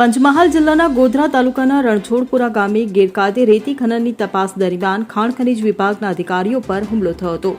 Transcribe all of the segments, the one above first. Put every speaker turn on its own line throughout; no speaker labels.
પંચમહાલ જિલ્લાના ગોધરા તાલુકાના રણછોડપુરા ગામે ગેરકાયદે રેતી ખનનની તપાસ દરમિયાન ખાણ ખનીજ વિભાગના અધિકારીઓ પર હુમલો થયો હતો.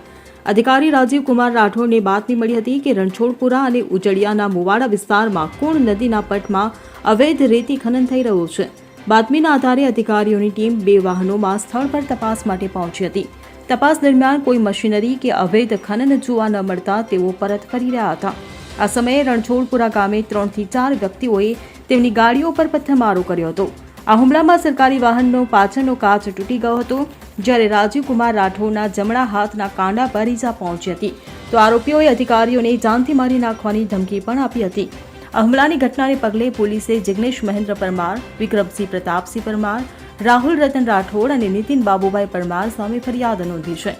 અધિકારી રાજીવ કુમાર રાઠોડને બાતમી મળી હતી કે રણછોડપુરા અને ઉજળિયાના મુવાડા વિસ્તારમાં કુણ નદીના પટમાં અવૈધ રેતી ખનન થઈ રહ્યું છે. બાતમીના આધારે અધિકારીઓની ટીમ બે વાહનોમાં સ્થળ પર તપાસ માટે પહોંચી હતી. તપાસ દરમિયાન કોઈ મશીનરી કે અવૈધ ખનન જોવા ન મળતા તેઓ પરત ફરી રહ્યા હતા. આ સમયે રણછોડપુરા ગામે ત્રણથી ચાર વ્યક્તિઓએ તેમની ગાડીઓ પર પથ્થરમારો કર્યો હતો. આ હુમલામાં સરકારી વાહનનો પાછળનો કાચ તૂટી ગયો હતો. જ્યારે રાજીવ કુમાર રાઠોડના જમણા હાથના કાંડા પર ઈજા પહોંચી હતી. તો આરોપીઓએ અધિકારીઓને જાનથી મારી નાખવાની ધમકી પણ આપી હતી. આ હુમલાની ઘટનાને પગલે પોલીસે જિગ્નેશ મહેન્દ્ર પરમાર, વિક્રમસિંહ પ્રતાપસિંહ પરમાર રાહુલ રતન રાઠોડ અને નીતિન બાબુભાઈ પરમાર સામે ફરિયાદ નોંધી છે.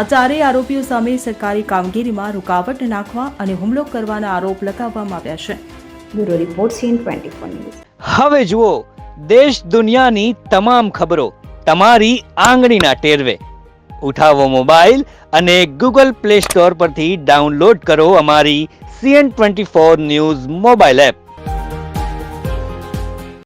આ ચારેય આરોપીઓ સામે સરકારી કામગીરીમાં રૂકાવટ નાખવા અને હુમલો કરવાના આરોપ લગાવવામાં આવ્યા છે.
Bureau report CN twenty news.
હવે જુઓ દેશ દુનિયાની તમામ ખબરો તમારી આંગળીના ટેરવે. ઉઠાવો મોબાઈલ અને ગૂગલ પ્લે સ્ટોર પરથી ડાઉનલોડ કરો અમારી CN twenty four news mobile app.